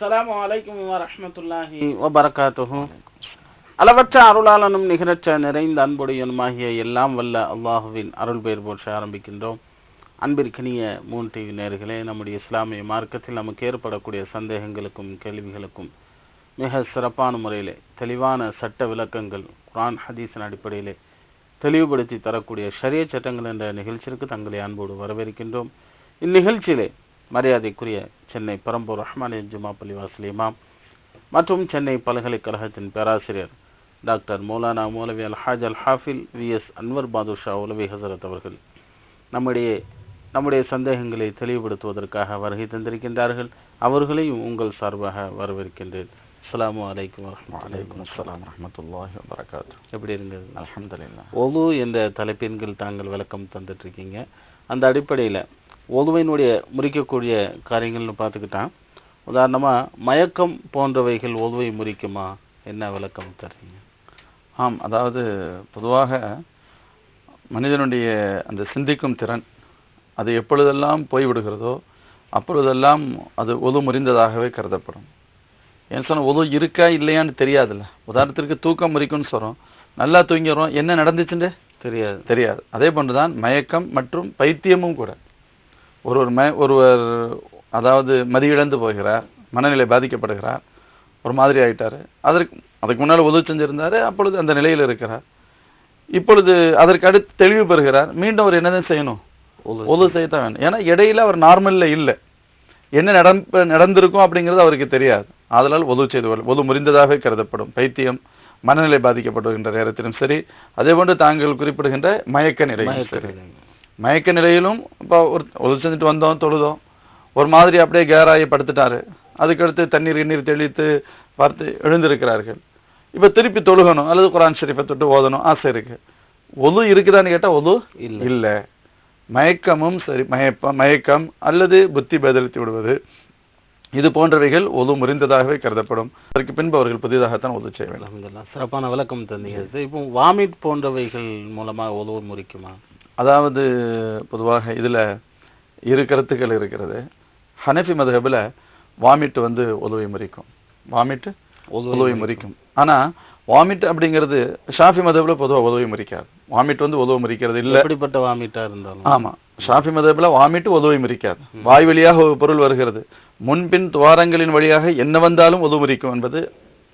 அஸ்லாம் வலைக்கம் வரமத்துல்லாஹி வபரகாத்துஹு. அளவற்ற அருளாளனும் நிகரற்ற நிறைந்த அன்புடையனுமாகிய எல்லாம் வல்ல அல்லாஹுவின் அருள் பெயர் போற்ற ஆரம்பிக்கின்றோம். அன்பிற்கினிய மூன் டிவி நேர்களே நம்முடைய இஸ்லாமிய மார்க்கத்தில் நமக்கு ஏற்படக்கூடிய சந்தேகங்களுக்கும் கேள்விகளுக்கும் மிக சிறப்பான முறையிலே தெளிவான சட்ட விளக்கங்கள் குரான் ஹதீஸின் அடிப்படையிலே தெளிவுபடுத்தி தரக்கூடிய ஷரிய சட்டங்கள் என்ற நிகழ்ச்சிக்கு தங்களை அன்போடு வரவேற்கின்றோம். இந்நிகழ்ச்சியிலே மரியாதைக்குரிய சென்னை பரம்பூர் ரஹ்மானிய ஜுமா பள்ளிவாசல் இமாம் மற்றும் சென்னை பல்கலைக்கழகத்தின் பேராசிரியர் doctor Maulana Maulavi Al Haj Al Hafil V S Anwar Badusha உலவி Hazrat அவர்கள் நம்முடைய நம்முடைய சந்தேகங்களை தெளிவுபடுத்துவதற்காக வருகை தந்திருக்கின்றார்கள். அவர்களையும் உங்கள் சார்பாக வரவேற்கின்றேன். அலைக்கும் வலைக்கும் வரஹ்மத்துல்லாஹி அஸ்ஸலாம் வரஹ்மத்துல்லாஹி வபரகாத்து எப்படி இருங்க அல்ஹம்துலில்லாஹ். ஒது என்ற தலைப்பின்கள் தாங்கள் விளக்கம் தந்துட்டு இருக்கீங்க. அந்த அடிப்படையில் ஒதுவினுடைய முறிக்கக்கூடிய காரியங்கள்னு பார்த்துக்கிட்டா உதாரணமா மயக்கம் போன்றவைகள் ஒதுவை முறிக்குமா? என்ன விளக்கம் தர்றீங்க? ஆம் அதாவது பொதுவாக மனிதனுடைய அந்த சிந்திக்கும் திறன் அது எப்பொழுதெல்லாம் போய்விடுகிறதோ அப்பொழுதெல்லாம் அது ஒது முறிந்ததாகவே கருதப்படும். ஏன் சொன்ன ஒது இருக்கா இல்லையான்னு தெரியாதுல்ல. உதாரணத்திற்கு தூக்கம் முறிக்கும்னு சொல்றோம். நல்லா தூங்கிறோம் என்ன நடந்துச்சுன்னு? தெரியாது. தெரியாது. அதே போன்றுதான் மயக்கம் மற்றும் பைத்தியமும் கூட. ஒருவர் மய ஒருவர் அதாவது மதியிழந்து போகிறார் மனநிலை பாதிக்கப்படுகிறார் ஒரு மாதிரி ஆயிட்டாரு. அதற்கு அதுக்கு முன்னால் உதவி செஞ்சிருந்தாரு அப்பொழுது அந்த நிலையில் இருக்கிறார். இப்பொழுது அதற்கு அடுத்து தெளிவு பெறுகிறார் மீண்டும் அவர் என்னதான் செய்யணும்? உதவு செய்யத்தான் வேணும். ஏன்னா இடையில அவர் நார்மல்ல இல்லை. என்ன நடப்ப நடந்திருக்கும் அப்படிங்கிறது அவருக்கு தெரியாது. ஆதலால் உதவு செய்து உதவு முறிந்ததாக கருதப்படும். பைத்தியம் மனநிலை பாதிக்கப்படுகின்ற நேரத்திலும் சரி அதே போன்று தாங்கள் குறிப்பிடுகின்ற மயக்க மயக்க சரி. நிலை. மயக்க நிலையிலும் இப்போ ஒரு உதவி செஞ்சுட்டு வந்தோம் தொழுதோம். ஒரு மாதிரி அப்படியே கேராகி படுத்துட்டாரு. அதுக்கடுத்து தண்ணீர் எண்ணீர் தெளித்து பார்த்து எழுந்திருக்கிறார்கள். இப்போ திருப்பி தொழுகணும். அல்லது குரான் ஷெரீஃபை தொட்டு ஓதணும். ஆசை இருக்கு. ஒது இருக்குதான்னு கேட்டா ஒது இல்ல. இல்ல. மயக்கமும் சரி மயப்ப மயக்கம் அல்லது புத்தி பேதலித்து விடுவது. இது போன்றவைகள் ஒது முறிந்ததாகவே கருதப்படும். அதற்கு பின்பு அவர்கள் புதிதாகத்தான் ஒது செய்ய வேண்டும். சிறப்பான விளக்கம் தந்தீங்க. இப்போ வாமிட் போன்றவைகள் மூலமா உதவு முறிக்குமா? அதாவது பொதுவாக இதுல இரு கருத்துக்கள் இருக்கிறது. ஹனஃபி மதுஹபில் வாமிட் வந்து உதவி முறிக்கும். வாமிட் உதவி முறிக்கும். ஆனா வாமிட் அப்படிங்கிறது ஷாஃபி மதுஹபில் பொதுவாக உதவி முறிக்காது. வாமிட் வந்து உதவி முறிக்கிறது இல்ல. எப்படிப்பட்ட வாமிட்டா இருந்தாலும். ஆமா. ஷாஃபி மதுஹபில் வாமிட் உதவி முறிக்காது. வாய் வழியாக ஒரு பொருள் வருகிறது. முன்பின் துவாரங்களின் வழியாக என்ன வந்தாலும் உதவி முறிக்கும் என்பது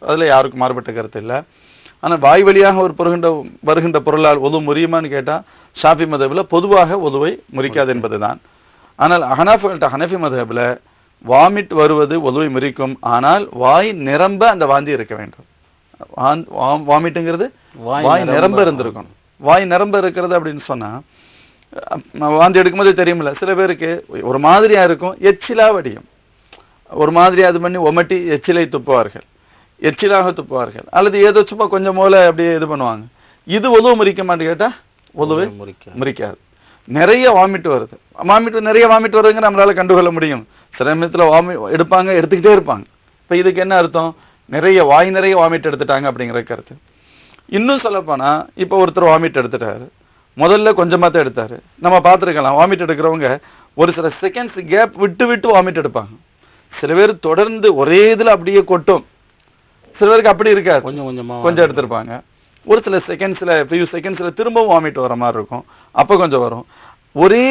அதுல யாருக்கும் மாறுபட்ட கருத்து இல்ல. ஆனா வாய் வழியாக ஒரு பொருகின்ற வருகின்ற பொருளால் உதவு முறியுமான்னு கேட்டா ஷாஃபி மதுஹபில் பொதுவாக உதவை முறிக்காது என்பதுதான். ஆனால் அஹனாஃப் ஹனஃபி மதுஹபில் வாமிட் வருவது உதவி முறிக்கும். ஆனால் வாய் நிரம்ப அந்த வாந்தி இருக்க வேண்டும். வாமிட்டுங்கிறது வாய் வாய் நிரம்ப. இருந்திருக்கும் வாய் நிரம்ப இருக்கிறது அப்படின்னு சொன்னா அஹ் வாந்தி எடுக்கும்போது தெரியுமில்ல. சில பேருக்கு ஒரு மாதிரியா இருக்கும் எச்சிலா வடியும். ஒரு மாதிரியா அது பண்ணி ஒமட்டி எச்சிலை துப்புவார்கள். எச்சிலாக துப்புவார்கள். அல்லது ஏதோ சும்மா கொஞ்சம் போல அப்படியே இது பண்ணுவாங்க. இது உதவு முறிக்குமான்னு கேட்டா உதவு முறிக்க முறிக்காது. நிறைய வாமிட் வருது. வாமிட் நிறைய வாமிட் வருதுங்க நம்மளால கண்டுகொள்ள முடியும். சில சமயத்துல வாமி எடுப்பாங்க எடுத்துக்கிட்டே இருப்பாங்க. இப்ப இதுக்கு என்ன அர்த்தம்? நிறைய வாய் நிறைய வாமிட் எடுத்துட்டாங்க அப்படிங்கிற கருத்து. இன்னும் சொல்லப்போனா இப்ப ஒருத்தர் வாமிட் எடுத்துட்டாரு. முதல்ல கொஞ்சமா தான் எடுத்தாரு. நம்ம பார்த்துருக்கலாம் வாமிட் எடுக்கிறவங்க ஒரு சில செகண்ட்ஸ் கேப் விட்டு விட்டு வாமிட் எடுப்பாங்க. சில பேர் தொடர்ந்து ஒரே இதுல அப்படியே கொட்டும். சில பேருக்கு அப்படி இருக்காது. கொஞ்சம் கொஞ்சமா கொஞ்சம் எடுத்திருப்பாங்க. ஒரு சில செகண்ட்ஸ்ல ஃபியூ செகண்ட்ஸ்ல திரும்பவும் வாமிட் வர மாதிரி இருக்கும். அப்ப கொஞ்சம் வரும். ஒரே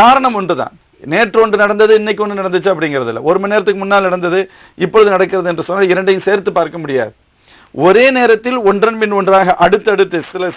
காரணம் ஒன்று தான் நேற்று ஒன்று நடந்தது இன்னைக்கு ஒன்று நடந்துச்சு அப்படிங்கிறது இல்ல ஒரு மணி நேரத்துக்கு முன்னால் நடந்தது இப்பொழுது நடக்கிறது என்று சொன்னால் இரண்டையும் சேர்த்து பார்க்க முடியாது. ஒரே நேரத்தில் ஒன்றன் பின் ஒன்றாக அடுத்தடுத்து சில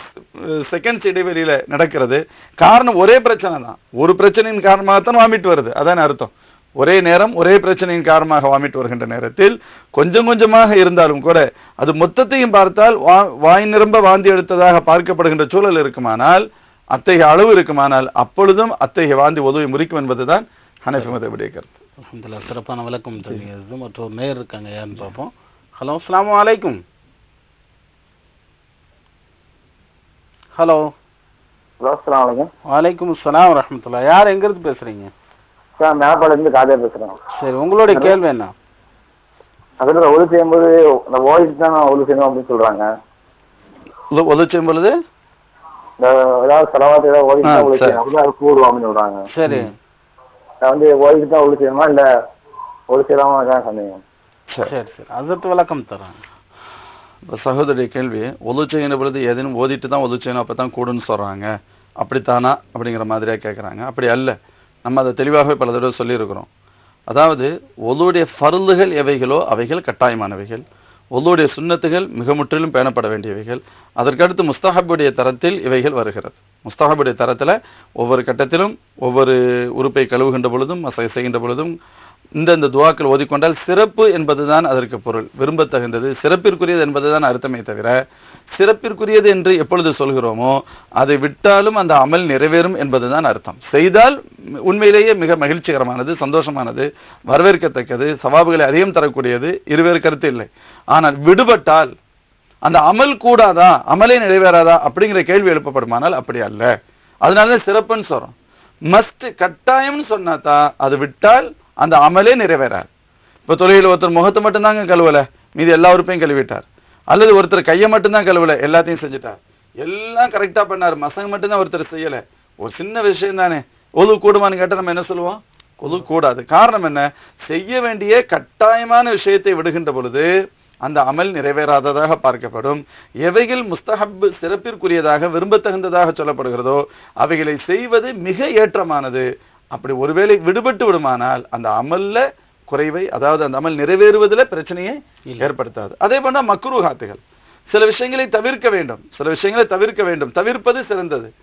செகண்ட்ஸ் இடைவெளியில நடக்கிறது. காரணம் ஒரே பிரச்சனை தான் ஒரு பிரச்சனையின் காரணமாகத்தான் வாமிட் வருது. அதான் அர்த்தம். ஒரே நேரம் ஒரே பிரச்சனையின் காரணமாக வாமிட் வருகின்ற நேரத்தில் கொஞ்சம் கொஞ்சமாக இருந்தாலும் கூட அது மொத்தத்தையும் பார்த்தால் வா- வாய் நிரம்ப வாந்தி எடுத்ததாக பார்க்கப்படுகின்ற சூழல் இருக்குமானால் அத்தகைய அளவு இருக்குமானால் அப்பொழுதும் அத்தகைய வாந்தி உதவி முறிக்கும் என்பதுதான் ஹனஃபி மதபுடைய கருத்து. அல்ஹம்துலில்லாஹ் சிறப்பான விளக்கம் தந்தீங்க இது மற்றொரு நேர் இருக்காங்க யாருன்னு பார்ப்போம். ஹலோ அஸ்ஸலாமு அலைக்கும். ஹலோ. ஹலோ அஸ்லாம் வலைக்கம் வலைக்கும் அஸ்ஸலாம் வரஹ்மத்துல்லாஹ். யார் எங்க இருந்து பேசுறீங்க? சார் மேப்பாடிலேருந்து காதே பேசுகிறேன் சரி உங்களுடைய கேள்வி என்ன? அதில் ஒழு செய்யும்போது இந்த வாய்ஸ் தான் ஒழு செய்யணும் அப்படின்னு சொல்கிறாங்க உத- உதவி செய்யும் பொழுது இந்த ஏதாவது செலவாத்து ஏதாவது தான் ஒழு சரி. செய்யணும். அது கூடுவோம் அப்படின்னு சொல்கிறாங்க சரி. நான் வந்து ஓடிட்டு தான் ஒழு செய்யணுமா? இல்லை ஒழு செய்யலாமா தான் சந்தேகம் சரி சரி அதற்கு விளக்கம் தராங்க இப்ப சகோதரி கேள்வி ஒது செய்யணும் பொழுது ஏதேனும் ஓதிட்டு தான் ஒது செய்யணும் அப்பதான் கூடுன்னு சொல்றாங்க. அப்படித்தானா? அப்படிங்கிற மாதிரியா கேட்குறாங்க அப்படி அல்ல. நம்ம அதை தெளிவாகவே பல தடவை சொல்லியிருக்கிறோம். அதாவது ஒதுவுடைய ஃபருந்துகள் எவைகளோ அவைகள் கட்டாயமானவைகள். ஒதுவுடைய சுண்ணத்துகள் மிக முற்றிலும் பேணப்பட வேண்டியவைகள். அதற்கடுத்து முஸ்தஹபுடைய தரத்தில் இவைகள் வருகிறது. முஸ்தஹபுடைய தரத்தில் ஒவ்வொரு கட்டத்திலும் ஒவ்வொரு உறுப்பை கழுவுகின்ற பொழுதும் மசை செய்கின்ற பொழுதும் இந்தந்த துவாக்கள் ஓதிக்கொண்டால் சிறப்பு என்பதுதான் அதற்கு பொருள். விரும்பத்தகுந்தது. சிறப்பிற்குரியது என்பதுதான் அர்த்தமே தவிர சிறப்பிற்குரியது என்று எப்பொழுது சொல்கிறோமோ அதை விட்டாலும் அந்த அமல் நிறைவேறும் என்பதுதான் அர்த்தம். செய்தால் உண்மையிலேயே மிக மகிழ்ச்சிகரமானது சந்தோஷமானது வரவேற்கத்தக்கது சவாபுகளை அதிகம் தரக்கூடியது இருவேறு கருத்து இல்லை. ஆனால் விடுபட்டால் அந்த அமல் கூடாதா அமலே நிறைவேறாதா அப்படிங்கிற கேள்வி எழுப்பப்படுமானால் அப்படி அல்ல. அதனால சிறப்புன்னு சொல்றோம். மஸ்ட் கட்டாயம்னு சொன்னாதான் அது விட்டால் அந்த அமலே நிறைவேறார். இப்போ தொழில் ஒருத்தர் முகத்தை மட்டும்தாங்க கழுவலை மீதி எல்லா உறுப்பையும் கழுவிட்டார். அல்லது ஒருத்தர் கையை மட்டும்தான் கழுவலை எல்லாத்தையும் செஞ்சுட்டார். எல்லாம் கரெக்டாக பண்ணார். மசங்க மட்டும்தான் ஒருத்தர் செய்யலை. ஒரு சின்ன விஷயம் தானே. ஒது கூடுமான்னு கேட்டால் நம்ம என்ன சொல்லுவோம்? ஒது கூடாது. காரணம் என்ன? செய்ய வேண்டிய கட்டாயமான விஷயத்தை விடுகின்ற பொழுது அந்த அமல் நிறைவேறாததாக பார்க்கப்படும். எவைகள் முஸ்தஹப் சிறப்பிற்குரியதாக விரும்பத்தகுந்ததாக சொல்லப்படுகிறதோ அவைகளை செய்வது மிக ஏற்றமானது. அப்படி ஒருவேளை விடுபட்டு விடுமானால் அந்த அமல்ல குறைவை அதாவது அந்த அமல் நிறைவேறுவதில் பிரச்சனையை ஏற்படுத்தாது. அதே போல மக்ரூஹாத்துகள். சில விஷயங்களை தவிர்க்க வேண்டும். சில விஷயங்களை தவிர்க்க வேண்டும். தவிர்ப்பது சிறந்தது.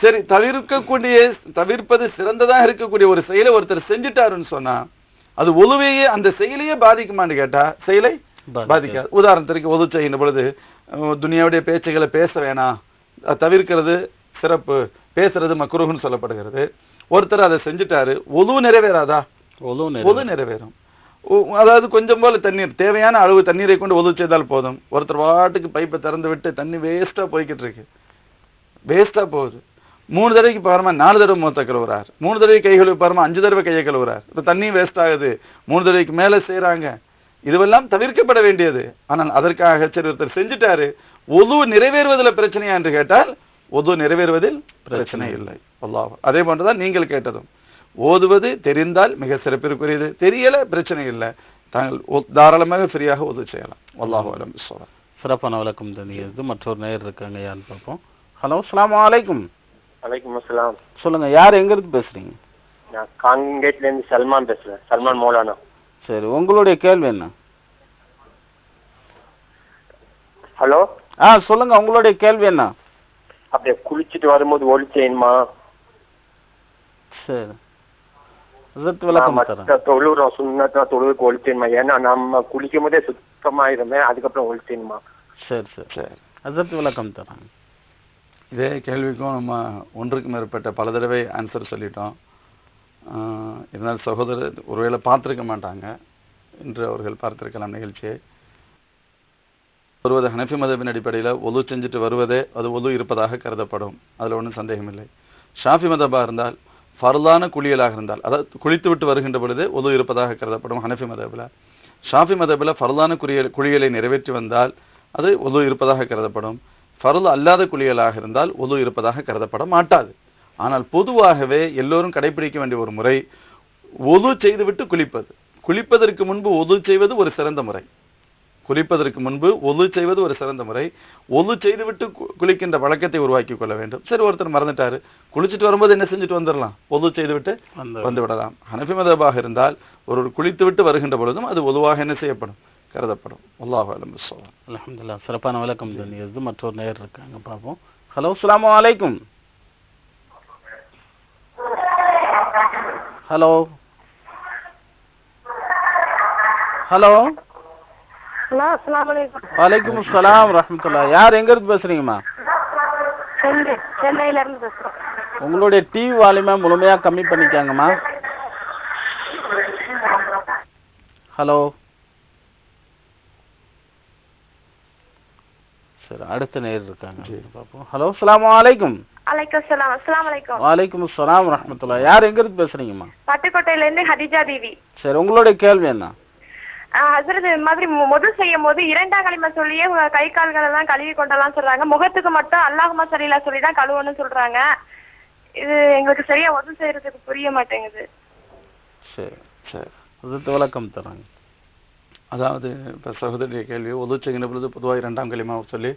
சரி தவிர்க்கக்கூடிய தவிர்ப்பது சிறந்ததாக இருக்கக்கூடிய ஒரு செயலை ஒருத்தர் செஞ்சுட்டாருன்னு சொன்னா அது ஒழுவையே அந்த செயலையே பாதிக்குமான்னு கேட்டா செயலை பாதிக்காது. உதாரணத்திற்கு ஒது செய்கின்ற பொழுது துனியாவுடைய பேச்சுகளை பேச வேணாம். தவிர்க்கிறது சிறப்பு. பேசுறது மக்ரூஹ்னு சொல்லப்படுகிறது. ஒருத்தர் அதை செஞ்சுட்டாரு ஒது நிறைவேறாதா? ஒது நிறைவேறும். அதாவது கொஞ்சம் போல தண்ணீர் தேவையான அளவு தண்ணீரை கொண்டு ஒது செய்தால் போதும். ஒருத்தர் வாட்டுக்கு பைப்பை திறந்து விட்டு தண்ணி வேஸ்டா போய்கிட்டு இருக்கு. வேஸ்டா போகுது. மூணு தடவைக்கு பாருமா நாலு தடவை மூத்த கழுவுறார். மூணு தடவை கை கழுவி பாருமா அஞ்சு தடவை கையை கழுவுறார். இப்ப தண்ணி வேஸ்ட் ஆகுது. மூணு தடவைக்கு மேல செய்றாங்க. இதுவெல்லாம் தவிர்க்கப்பட வேண்டியது. ஆனால் அதற்காக சரி ஒருத்தர் செஞ்சுட்டாரு. ஒது நிறைவேறுவதில் பிரச்சனையா என்று கேட்டால் ஒது நிறைவேறுவதில் பிரச்சனை இல்லை. அல்லாஹ். அதே போன்றுதான் நீங்கள் கேட்டதும். ஓதுவது தெரிந்தால் மிக சிறப்பிற்குரியது. தெரியல பிரச்சனை இல்லை. தாங்கள் தாராளமாக ஃப்ரீயாக ஒது செய்யலாம். அல்லாஹ் அலம் சொல்றேன் சிறப்பான விளக்கம் தனியது மற்றொரு நேயர் இருக்காங்க. யாருன்னு பார்ப்போம். ஹலோ அஸ்ஸலாமு அலைக்கும். வலைக்கம் அஸ்ஸலாம். சொல்லுங்க யார் எங்க இருந்து பேசுறீங்க? நான் காங்கேட்ல இருந்து சல்மான் பேசுறேன். சல்மான் மௌலானா. சரி உங்களுடைய கேள்வி என்ன? ஹலோ? ஆ சொல்லுங்க உங்களுடைய கேள்வி என்ன? அப்படியே குளிச்சுட்டு வரும்போது ஒளி செய்யணுமா? தொழுகிறோம் சுண்ணத்தா தொழுவுக்கு ஒளி செய்யணுமா? ஏன்னா நம்ம குளிக்கும் போதே சுத்தமாயிருமே அதுக்கப்புறம் ஒளி செய்யணுமா? சரி சரி. சரி. அதற்கு விளக்கம் தரேன். இதே கேள்விக்கும் நம்ம ஒன்றுக்கு மேற்பட்ட பல தடவை ஆன்சர் சொல்லிட்டோம். இருந்தாலும் சகோதரர் ஒருவேளை பார்த்திருக்க மாட்டாங்க. இன்று அவர்கள் பார்த்திருக்கலாம் நிகழ்ச்சியை. வருவது ஹனஃபி மதபின் அடிப்படையில் ஒது செஞ்சுட்டு வருவதே அது ஒது இருப்பதாக கருதப்படும். அதில் ஒன்றும் சந்தேகமில்லை. ஷாஃபி மதபாக இருந்தால் ஃபர்லான குளியலாக இருந்தால் அதாவது குளித்து விட்டு வருகின்ற பொழுது ஒது இருப்பதாக கருதப்படும் ஹனஃபி மதபில். ஷாஃபி மதபில் ஃபர்லான குளியல் குளியலை நிறைவேற்றி வந்தால் அது ஒது இருப்பதாக கருதப்படும். ஃபர்ல் அல்லாத குளியலாக இருந்தால் ஒது இருப்பதாக கருதப்பட மாட்டாது. ஆனால் பொதுவாகவே எல்லோரும் கடைபிடிக்க வேண்டிய ஒரு முறை ஒது செய்துவிட்டு குளிப்பது. குளிப்பதற்கு முன்பு ஒது செய்வது ஒரு சிறந்த முறை. குளிப்பதற்கு முன்பு ஒது செய்வது ஒரு சிறந்த முறை. ஒது செய்துவிட்டு குளிக்கின்ற வழக்கத்தை உருவாக்கி கொள்ள வேண்டும். சரி ஒருத்தர் மறந்துட்டாரு. குளிச்சுட்டு வரும்போது என்ன செஞ்சுட்டு வந்துடலாம் ஒது செய்துவிட்டு வந்து விடலாம். ஹனஃபி மதபாக இருந்தால் ஒரு குளித்து விட்டு வருகின்ற பொழுதும் அது பொதுவாக என்ன செய்யப்படும்? கருதப்படும். அல்லாஹ் அலம் சொல்லலாம் அல்ஹம்துலில்லாஹ் சிறப்பான விளக்கம் தனியது மற்றொரு நேயர் இருக்காங்க பார்ப்போம். ஹலோ அஸ்ஸலாமு அலைக்கும். ஹலோ. ஹலோ. ஹலோ அஸ்லாம் வலைக்கம் வலைக்கும் அஸ்ஸலாம் ரஹ்மத்துல்லாஹ் யார் எங்க இருந்து பேசுறீங்கம்மா? சென்னை சென்னையில இருந்து பேசுறோம். உங்களுடைய டிவி வால்யூமை முழுமையா கம்மி பண்ணிக்காங்கம்மா. ஹலோ. சரி அடுத்த நேர் இருக்காங்க. பார்ப்போம். ஹலோ அஸ்ஸலாமு அலைக்கும். அலைக்கம் சலாம் அஸ்லாம் வலைக்கம் வலைக்கும் அஸ்ஸலாம் ரஹ்மத்துல்லாஹ் யார் எங்க இருந்து பேசுறீங்கம்மா? பட்டுக்கோட்டையில இருந்து ஹதிஜா தேவி சரி உங்களுடைய கேள்வி என்ன? ஹசரத் இது மாதிரி முதல் செய்யும் போது இரண்டாம் களிம சொல்லியே கை கால்கள் எல்லாம் கழுவி கொண்டலாம் சொல்றாங்க. முகத்துக்கு மட்டும் அல்லாஹுமா சரியில்லா சொல்லி தான் கழுவணும்னு சொல்றாங்க. இது எங்களுக்கு சரியா உதவி செய்யறதுக்கு புரிய மாட்டேங்குது. சரி சரி. அதுக்கு விளக்கம் தராங்க. அதாவது இப்போ சகோதரிய கேள்வி ஒது செய்கின்ற பொழுது பொதுவாக இரண்டாம் களிமா சொல்லி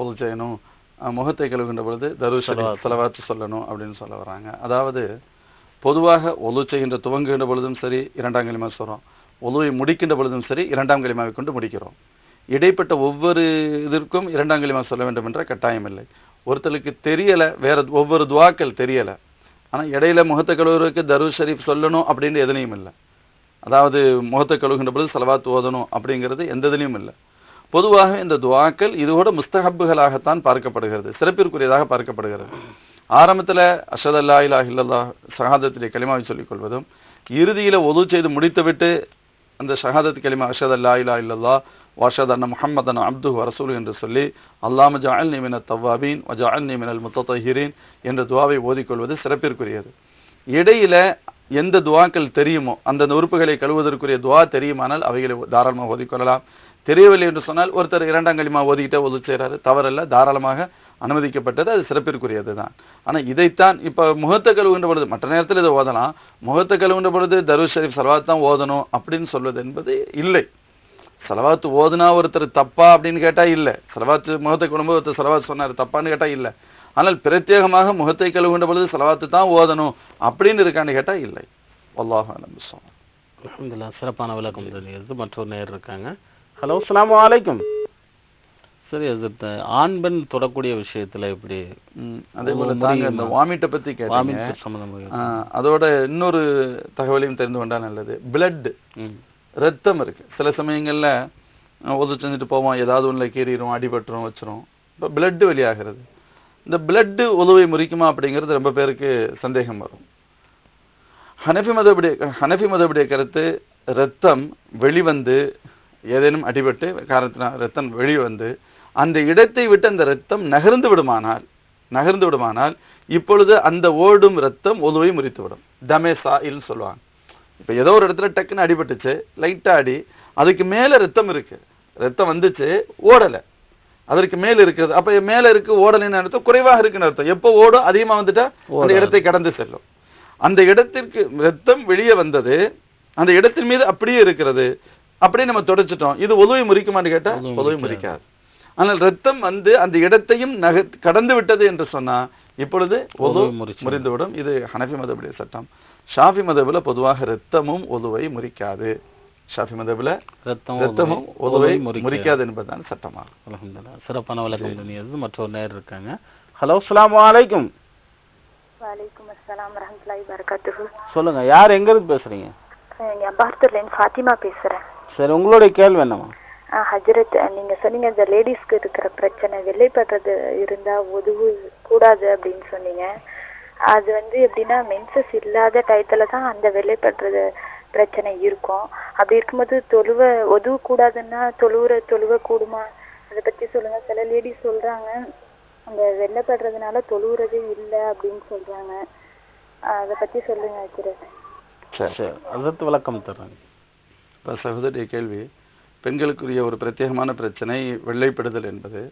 ஒது செய்யணும். முகத்தை கழுவுகின்ற பொழுது தருஷ ஸலவாத். செலவாத்து சொல்லணும் அப்படின்னு சொல்ல வராங்க. அதாவது பொதுவாக ஒது செய்கின்ற துவங்குகின்ற பொழுதும் சரி இரண்டாம் களிமா சொல்கிறோம் ஒதுவை முடிக்கின்ற பொழுதும் சரி இரண்டாம் களிமாவை கொண்டு முடிக்கிறோம். இடைப்பட்ட ஒவ்வொரு இதற்கும் இரண்டாம் களிமா சொல்ல வேண்டும் என்ற கட்டாயம் இல்லை. ஒருத்தருக்கு தெரியலை வேற ஒவ்வொரு துவாக்கள் தெரியலை. ஆனால் இடையில முகத்தை கழுவுறதுக்கு தருஷ் ஷரீஃப் சொல்லணும் அப்படின்ற எதுலையும் இல்லை. அதாவது முகத்தை கழுவுகின்ற பொழுது செலவாத்து ஓதணும் அப்படிங்கிறது எந்த இதுலையும் இல்லை. பொதுவாக இந்த துவாக்கள் இதோட முஸ்தஹப்புகளாகத்தான் பார்க்கப்படுகிறது சிறப்பிற்குரியதாக பார்க்கப்படுகிறது. ஆரம்பத்தில் அஷதல்லா அல்லா இலா இல்லல்லா சொல்லிக் கொள்வதும் இறுதியில் ஒது செய்து முடித்துவிட்டு அந்த ஷஹாதத் கலிமா அஷத் அல்லா இலா இல்லல்லா வாஷத் அன்ன முஹம்மதன் அப்து ரசூல் என்று சொல்லி அல்லாம ஜஅல்னி மின தவ்வாபீன் வஜஅல்னி மினல் முத்தஹீரீன் என்ற துவாவை ஓதிக்கொள்வது சிறப்பிற்குரியது. இடையில எந்த துவாக்கள் தெரியுமோ அந்த உறுப்புகளை கழுவுவதற்குரிய துவா தெரியுமானால் அவைகளை தாராளமாக ஓதிக்கொள்ளலாம். தெரியவில்லை என்று சொன்னால் ஒருத்தர் இரண்டாம் களிமா ஓதிக்கிட்டே ஒது செய்கிறாரு தவறல்ல தாராளமாக அனுமதிக்கப்பட்டது அது சிறப்பிற்குரியது தான். ஆனால் இதைத்தான் இப்போ முகத்தை கழுவுகின்ற பொழுது மற்ற நேரத்தில் இதை ஓதலாம். முகத்தை கழுவுகின்ற பொழுது தருஷ் ஷரீஃப் சலவாத் தான் ஓதணும் அப்படின்னு சொல்வது என்பது இல்லை. செலவாத்து ஓதுனா ஒருத்தர் தப்பா அப்படின்னு கேட்டால் இல்லை. செலவாத்து முகத்தை கழுவும்போது ஒருத்தர் செலவாத்து சொன்னார் தப்பான்னு கேட்டால் இல்லை. ஆனால் பிரத்யேகமாக முகத்தை கழுவுகின்ற பொழுது செலவாத்து தான் ஓதணும் அப்படின்னு இருக்கான்னு கேட்டால் இல்லை. வல்லாஹ் அலம் சிறப்பான விளக்கம் தெரியுது மற்றொரு நேர் இருக்காங்க. ஹலோ அஸ்ஸலாமு வலைக்கம் சரி அது ஆண் பெண் தொடக்கூடிய விஷயத்துல எப்படி? அதே போல தாங்க இந்த வாமிட்டை பத்தி கேட்டீங்க. அதோட இன்னொரு தகவலையும் தெரிந்து கொண்டா நல்லது. பிளட் ரத்தம் இருக்கு. சில சமயங்கள்ல உதவி செஞ்சுட்டு போவோம் ஏதாவது ஒண்ணுல கீறிடும் அடிபட்டுரும் வச்சிரும். இப்போ பிளட் வெளியாகிறது. இந்த பிளட் உதவை முறிக்குமா அப்படிங்கிறது ரொம்ப பேருக்கு சந்தேகம் வரும். ஹனஃபி மதபுடைய ஹனஃபி மதபுடைய கருத்து ரத்தம் வெளிவந்து ஏதேனும் அடிபட்டு காரணத்தினால் ரத்தம் வெளிவந்து அந்த இடத்தை விட்டு அந்த ரத்தம் நகர்ந்து விடுமானால் நகர்ந்து விடுமானால் இப்பொழுது அந்த ஓடும் ரத்தம் ஒதுவை முறித்து விடும் தமே சாயில் சொல்லுவாங்க. இப்போ ஏதோ ஒரு இடத்துல டக்குன்னு அடிபட்டுச்சு லைட்டா அடி அதுக்கு மேல ரத்தம் இருக்கு. ரத்தம் வந்துச்சு ஓடல. அதற்கு மேல இருக்குது அப்ப மேல இருக்கு ஓடலைன்னு அர்த்தம் குறைவாக இருக்குன்னு அர்த்தம். எப்போ ஓடும் அதிகமா வந்துட்டா அந்த. இடத்தை கடந்து செல்லும். அந்த இடத்திற்கு ரத்தம் வெளியே வந்தது அந்த இடத்தின் மீது அப்படியே இருக்கிறது அப்படியே நம்ம தொடச்சிட்டோம். இது உதவி முறிக்குமான்னு கேட்டா உதவி உதவி முறிக்காது. ஆனால் ரத்தம் வந்து அந்த இடத்தையும் நக கடந்து விட்டது என்று சொன்னா இப்பொழுது ஒது. முறிந்துவிடும். இது ஹனஃபி மதபுடைய சட்டம். ஷாஃபி மதபுல பொதுவாக ரத்தமும் உதுவை முறிக்காது. ஷாஃபி மதபுல ரத்தம் ரத்தமும் உதுவை முறிக்காது. என்பதுதான் சட்டமாகும். அல்ஹம்துலில்லாஹ். சிறப்பான தெரியுது மற்றொரு நேர் இருக்காங்க. ஹலோ அஸ்ஸலாமு அலைக்கும். வலைக்கும் அஸ்ஸலாம் வரஹ்மத்துல்லாஹி வரகாத்துஹு சொல்லுங்க யார் எங்க இருந்து பேசுறீங்க நான் பார்த்துலேருந்து ஃபாத்திமா பேசுறேன். சரி உங்களுடைய கேள்வி என்னமா ஹஜரத் நீங்க சொன்னீங்க இந்த லேடிஸ்க்கு இருக்கிற பிரச்சனை வெள்ளைப்படுறது இருந்தா உதவு கூடாது அப்படின்னு சொன்னீங்க. அது வந்து எப்படின்னா மென்சஸ் இல்லாத டயத்துல தான் அந்த வெள்ளைப்படுறது பிரச்சனை இருக்கும். அப்படி இருக்கும்போது தொழுவ ஒதுவு கூடாதுன்னா தொழுவுற தொழுவ கூடுமா? அதை பத்தி சொல்லுங்க. சில லேடிஸ் சொல்றாங்க அந்த வெள்ளைப்படுறதுனால தொழுவுறதே இல்லை அப்படின்னு சொல்றாங்க. அதை பத்தி சொல்லுங்க ஹஜ்ரத். சரி சரி. அதற்கு விளக்கம் தர்றேன் இப்போ சகோதரிய கேள்வி பெண்களுக்குரிய ஒரு பிரத்யேகமான பிரச்சனை வெள்ளைப்படுதல் என்பது.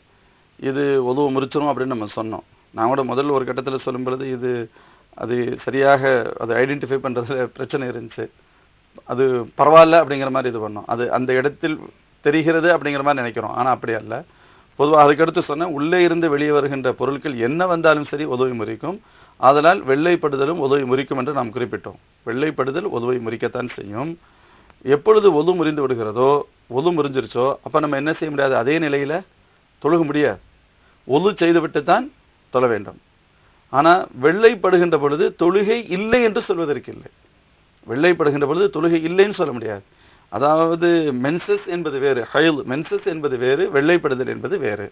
இது உதவு முறிச்சிரும் அப்படின்னு நம்ம சொன்னோம். நான் கூட முதல்ல ஒரு கட்டத்தில் சொல்லும் பொழுது இது அது சரியாக அதை ஐடென்டிஃபை பண்ணுறதுல பிரச்சனை இருந்துச்சு. அது பரவாயில்ல அப்படிங்கிற மாதிரி இது பண்ணோம். அது அந்த இடத்தில் தெரிகிறது அப்படிங்கிற மாதிரி நினைக்கிறோம். ஆனால் அப்படி அல்ல. பொதுவாக அதுக்கடுத்து சொன்னேன் உள்ளே இருந்து வெளியே வருகின்ற பொருட்கள் என்ன வந்தாலும் சரி உதவி முறிக்கும். அதனால் வெள்ளைப்படுதலும் உதவி முறிக்கும் என்று நாம் குறிப்பிட்டோம். வெள்ளைப்படுதல் உதவி முறிக்கத்தான் செய்யும். எப்பொழுது ஒது முறிந்து விடுகிறதோ ஒது முறிஞ்சிருச்சோ அப்போ நம்ம என்ன செய்ய முடியாது? அதே நிலையில் தொழுக முடியாது. ஒது செய்துவிட்டு தான் தொழ வேண்டும். ஆனால் வெள்ளைப்படுகின்ற பொழுது தொழுகை இல்லை என்று சொல்வதற்கு இல்லை. வெள்ளைப்படுகின்ற பொழுது தொழுகை இல்லைன்னு சொல்ல முடியாது. அதாவது மென்சஸ் என்பது வேறு ஹயல் மென்சஸ் என்பது வேறு வெள்ளைப்படுதல் என்பது வேறு.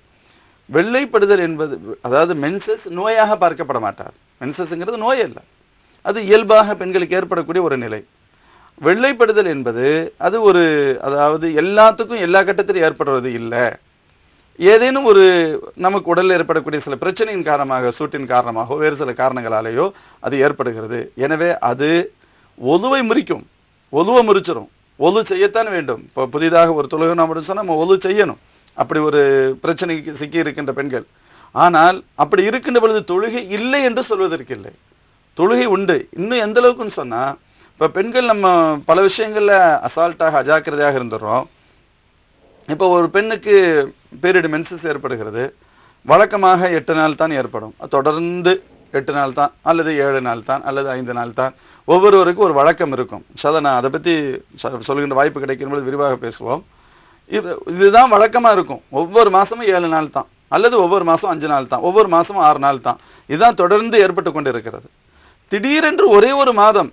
வெள்ளைப்படுதல் என்பது அதாவது மென்சஸ் நோயாக பார்க்கப்பட மாட்டார். மென்சஸ்ங்கிறது நோய் அல்ல அது இயல்பாக பெண்களுக்கு ஏற்படக்கூடிய ஒரு நிலை. வெள்ளைப்படுதல் என்பது அது ஒரு அதாவது எல்லாத்துக்கும் எல்லா கட்டத்திலும் ஏற்படுறது இல்லை. ஏதேனும் ஒரு நமக்கு உடலில் ஏற்படக்கூடிய சில பிரச்சனையின் காரணமாக சூட்டின் காரணமாக வேறு சில காரணங்களாலேயோ அது ஏற்படுகிறது. எனவே அது ஒதுவை முறிக்கும். ஒதுவை முறிச்சிடும் ஒது செய்யத்தான் வேண்டும். இப்போ புதிதாக ஒரு தொழுகை நாம் சொன்னால் நம்ம ஒலு செய்யணும். அப்படி ஒரு பிரச்சனைக்கு சிக்கி இருக்கின்ற பெண்கள். ஆனால் அப்படி இருக்கின்ற பொழுது தொழுகை இல்லை என்று சொல்வதற்கு இல்லை. தொழுகை உண்டு. இன்னும் எந்த அளவுக்குன்னு சொன்னால் இப்போ பெண்கள் நம்ம பல விஷயங்களில் அசால்ட்டாக அஜாக்கிரதையாக இருந்துடுறோம் இப்போ ஒரு பெண்ணுக்கு பீரியடு மென்சஸ் ஏற்படுகிறது. வழக்கமாக எட்டு நாள் தான் ஏற்படும். தொடர்ந்து எட்டு நாள் தான் அல்லது ஏழு நாள் தான் அல்லது ஐந்து நாள் தான். ஒவ்வொருவருக்கும் ஒரு வழக்கம் இருக்கும். சத நான் அதை பற்றி சொல்கின்ற வாய்ப்பு கிடைக்கும் பொழுது விரிவாக பேசுவோம். இது இதுதான் வழக்கமாக இருக்கும். ஒவ்வொரு மாதமும் ஏழு நாள் தான் அல்லது ஒவ்வொரு மாதம் அஞ்சு நாள் தான் ஒவ்வொரு மாதமும் ஆறு நாள் தான். இதுதான் தொடர்ந்து ஏற்பட்டு கொண்டு இருக்கிறது திடீரென்று ஒரே ஒரு மாதம்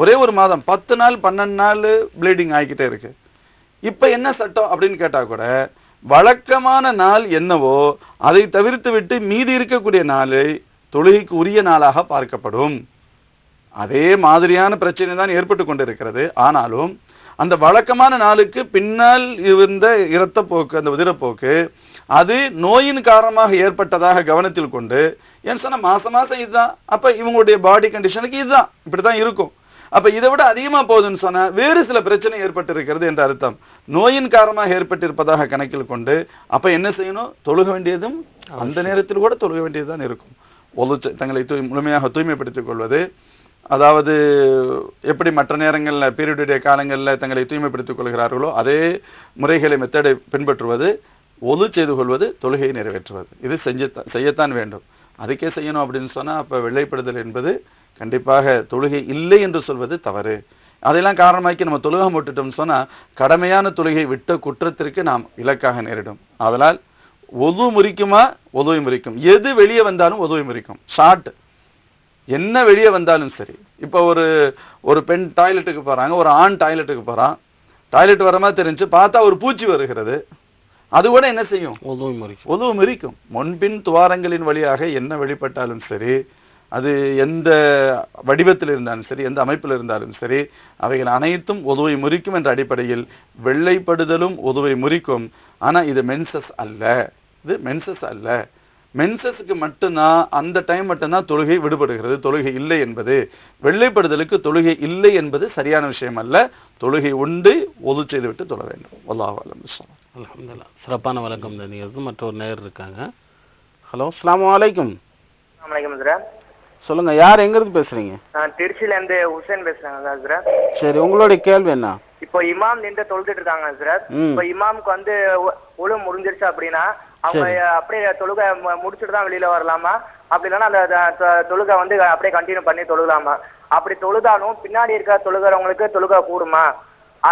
ஒரே ஒரு மாதம் பத்து நாள் பன்னெண்டு நாள் ப்ளீடிங் ஆகிக்கிட்டே இருக்கு. இப்போ என்ன சட்டம் அப்படின்னு கேட்டால் கூட வழக்கமான நாள் என்னவோ அதை தவிர்த்து விட்டு மீதி இருக்கக்கூடிய நாளை தொழுகைக்கு உரிய நாளாக பார்க்கப்படும். அதே மாதிரியான பிரச்சனை தான் ஏற்பட்டு கொண்டிருக்கிறது. ஆனாலும் அந்த வழக்கமான நாளுக்கு பின்னால் இருந்த இரத்தப்போக்கு அந்த உதிரப்போக்கு அது நோயின் காரணமாக ஏற்பட்டதாக கவனத்தில் கொண்டு ஏன் சொன்னா மாசம் மாசம் இதுதான். அப்போ இவங்களுடைய பாடி கண்டிஷனுக்கு இதுதான். இப்படிதான் இருக்கும். அப்ப இதை விட அதிகமா போகுதுன்னு சொன்னா வேறு சில பிரச்சனை ஏற்பட்டிருக்கிறது என்ற அர்த்தம். நோயின் காரணமாக ஏற்பட்டிருப்பதாக கணக்கில் கொண்டு அப்ப என்ன செய்யணும்? தொழுக வேண்டியதும் அந்த நேரத்தில் கூட தொழுக வேண்டியதுதான் இருக்கும். ஒழு தங்களை தூய் முழுமையாக தூய்மைப்படுத்திக் கொள்வது. அதாவது எப்படி மற்ற நேரங்களில் பீரியடுடைய காலங்களில் தங்களை தூய்மைப்படுத்திக் கொள்கிறார்களோ அதே முறைகளை மெத்தடை பின்பற்றுவது ஒது செய்து கொள்வது தொழுகையை நிறைவேற்றுவது. இது செஞ்ச செய்யத்தான் வேண்டும். அதுக்கே செய்யணும் அப்படின்னு சொன்னா அப்ப வெள்ளைப்படுதல் என்பது கண்டிப்பாக தொழுகை இல்லை என்று சொல்வது தவறு. அதையெல்லாம் காரணமாக்கி நம்ம தொழுகம் விட்டுட்டோம்னு சொன்னா கடமையான தொழுகை விட்ட குற்றத்திற்கு நாம் இலக்காக நேரிடும். அதனால் ஒது முறிக்குமா? ஒதுவை முறிக்கும். எது வெளியே வந்தாலும் ஒதுவை முறிக்கும். ஷார்ட். என்ன வெளியே வந்தாலும் சரி. இப்போ ஒரு ஒரு பெண் டாய்லெட்டுக்கு போறாங்க ஒரு ஆண் டாய்லெட்டுக்கு போறான் டாய்லெட் வர மாதிரி தெரிஞ்சு பார்த்தா ஒரு பூச்சி வருகிறது. அது கூட என்ன செய்யும்? உதவி முறை உதவு மிரிக்கும் முன்பின் துவாரங்களின் வழியாக என்ன வெளிப்பட்டாலும் சரி அது எந்த வடிவத்தில் இருந்தாலும் சரி எந்த அமைப்பில் இருந்தாலும் சரி அவைகள் அனைத்தும் உதவை முறிக்கும் என்ற அடிப்படையில் வெள்ளைப்படுதலும் உதவை முறிக்கும். ஆனா இது மென்சஸ் அல்ல. இது மென்சஸ் அல்ல. மென்சஸுக்கு மட்டும்தான் அந்த டைம் மட்டும்தான் தொழுகை விடுபடுகிறது. தொழுகை இல்லை என்பது வெள்ளைப்படுதலுக்கு தொழுகை இல்லை என்பது சரியான விஷயம் அல்ல. தொழுகை உண்டு ஒது செய்துவிட்டு தொழ வேண்டும். அல்லாஹ் அலம் அல்ஹம்துலில்லாஹ். சிறப்பான தந்தீங்க மற்றொரு நேர் இருக்காங்க. ஹலோ அஸ்ஸலாமு அலைக்கும். வணக்கம் சார் சொல்லுங்க யார் எங்க இருந்து பேசுறீங்க? நான் திருச்சியில இருந்து ஹுசேன் பேசுறேங்க சார். சரி உங்களுடைய கேள்வி என்ன? இப்போ இமாம் நின்று தொழுதுட்டு இருக்காங்க சார். ம். இப்போ இமாமுக்கு வந்து ஒழு முடிஞ்சிருச்சு அப்படின்னா அவங்க. அப்படியே தொழுகை முடிச்சுட்டு தான் வெளியில வரலாமா? அப்படி இல்லைன்னா அந்த தொழுகை வந்து அப்படியே கண்டினியூ பண்ணி தொழுகலாமா? அப்படி தொழுதாலும் பின்னாடி இருக்க தொழுகிறவங்களுக்கு தொழுகை கூடுமா?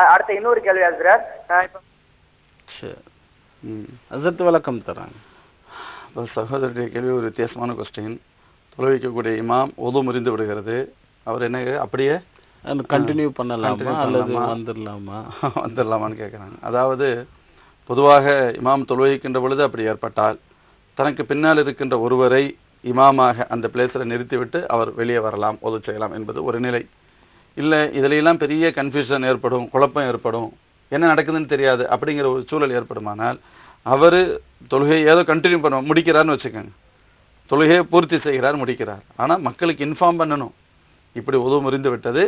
அடுத்த இன்னொரு அஹ் இப்போ சரி ம் அசத்து விளக்கம் தராங்க. சகோதரருடைய கேள்வி ஒரு வித்தியாசமான கொஸ்டின் தொலைவிக்கக்கூடிய இமாம் ஒது முறிந்து விடுகிறது. அவர் என்ன அப்படியே கண்டினியூ பண்ணலாமா? அல்லது? வந்துடலாமா? வந்துடலாமான்னு கேட்குறாங்க அதாவது பொதுவாக இமாம் தொழுவிக்கின்ற பொழுது அப்படி ஏற்பட்டால் தனக்கு பின்னால் இருக்கின்ற ஒருவரை இமாமாக அந்த பிளேஸில் நிறுத்திவிட்டு அவர் வெளியே வரலாம் ஒது செய்யலாம் என்பது ஒரு நிலை. இல்லை இதுலையெல்லாம் பெரிய கன்ஃபியூஷன் ஏற்படும் குழப்பம் ஏற்படும். என்ன நடக்குதுன்னு தெரியாது அப்படிங்கிற ஒரு சூழல் ஏற்படுமானால் அவர் தொழுகையை ஏதோ கண்டினியூ பண்ண முடிக்கிறார்னு வச்சுக்கோங்க. தொழுகையை பூர்த்தி செய்கிறார் முடிக்கிறார். ஆனால் மக்களுக்கு இன்ஃபார்ம் பண்ணணும். இப்படி உதவு முறிந்து விட்டது.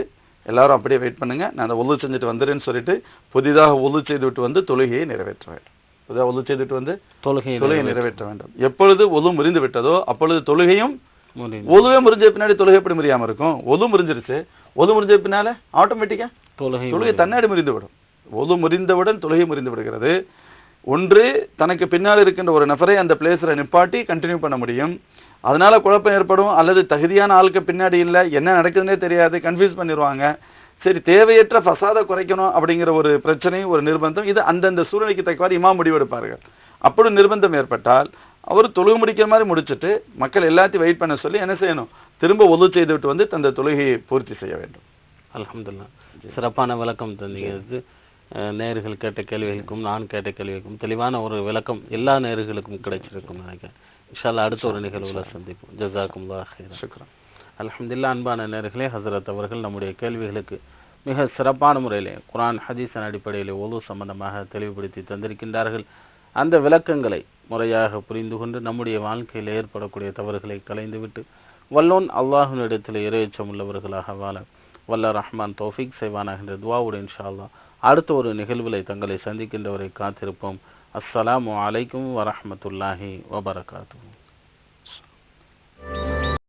எல்லாரும் அப்படியே வெயிட் பண்ணுங்க. நான் அந்த உதவு செஞ்சுட்டு வந்துடுறேன்னு சொல்லிட்டு புதிதாக உதவு செய்து விட்டு வந்து தொழுகையை நிறைவேற்ற வேண்டும். புதிதாக உதவு செய்துட்டு வந்து தொழுகை தொழுகையை நிறைவேற்ற வேண்டும். எப்பொழுது உதவு முறிந்து விட்டதோ அப்பொழுது தொழுகையும். ஒதுவே முறிஞ்ச பின்னாடி தொழுகை எப்படி முறியாம இருக்கும்? ஒது முறிஞ்சிருச்சு. ஒது முறிஞ்ச பின்னால ஆட்டோமேட்டிக்கா தொழுகை தொழுகை தன்னாடி முறிந்து விடும். ஒது முறிந்தவுடன் தொழுகை முறிந்து விடுகிறது. ஒன்று தனக்கு பின்னால் இருக்கின்ற ஒரு நபரை அந்த பிளேஸில் நிப்பாட்டி கண்டினியூ பண்ண முடியும். அதனால குழப்பம் ஏற்படும் அல்லது தகுதியான ஆளுக்கு பின்னாடி இல்லை என்ன நடக்குதுன்னே தெரியாது கன்ஃபியூஸ் பண்ணிடுவாங்க சரி தேவையற்ற ஃபசாதை குறைக்கணும் அப்படிங்கிற ஒரு பிரச்சனை ஒரு நிர்பந்தம் இது அந்தந்த சூழ்நிலைக்கு தக்கவாறு இமாம் முடிவெடுப்பார்கள். அப்படி நிர்பந்தம் ஏற்பட்டால் அவர் தொழுகை முடிக்கிற மாதிரி முடிச்சிட்டு மக்கள் எல்லாத்தையும் வெயிட் பண்ண சொல்லி என்ன செய்யணும்? திரும்ப ஒது செய்துவிட்டு வந்து தந்த தொழுகையை பூர்த்தி செய்ய வேண்டும். அல்ஹம்துலில்லாஹ். சிறப்பான விளக்கம் தந்தீங்க. நேயர்கள் கேட்ட கேள்விகளுக்கும் நான் கேட்ட கேள்விகளுக்கும் தெளிவான ஒரு விளக்கம் எல்லா நேயர்களுக்கும் கிடைச்சிருக்கும் நினைக்கிறேன். இன்ஷால்லா அடுத்த ஒரு நிகழ்வுல சந்திப்போம். ஜஸாக்கும் ஹைரா சுக்ரன் அல்ஹம்துலில்லாஹ் அன்பான நேர்களே ஹசரத் அவர்கள் நம்முடைய கேள்விகளுக்கு மிக சிறப்பான முறையிலே குர்ஆன் ஹதீஸின் அடிப்படையிலே ஒழு சம்பந்தமாக தெளிவுபடுத்தி தந்திருக்கின்றார்கள். அந்த விளக்கங்களை முறையாக புரிந்து கொண்டு நம்முடைய வாழ்க்கையில் ஏற்படக்கூடிய தவறுகளை களைந்துவிட்டு வல்லோன் அல்லாஹ்வினிடத்தில் இறையச்சம் உள்ளவர்களாக வாழ வல்ல ரஹ்மான் தௌஃபீக் செய்வானாக என்ற துவாவுடன் இன்ஷா அல்லாஹ் அடுத்த ஒரு நிகழ்வில் தங்களை சந்திக்கின்றவரை காத்திருப்போம். அஸ்ஸலாமு அலைக்கும் வரமத்துல்லாஹி வபரகாத்தூ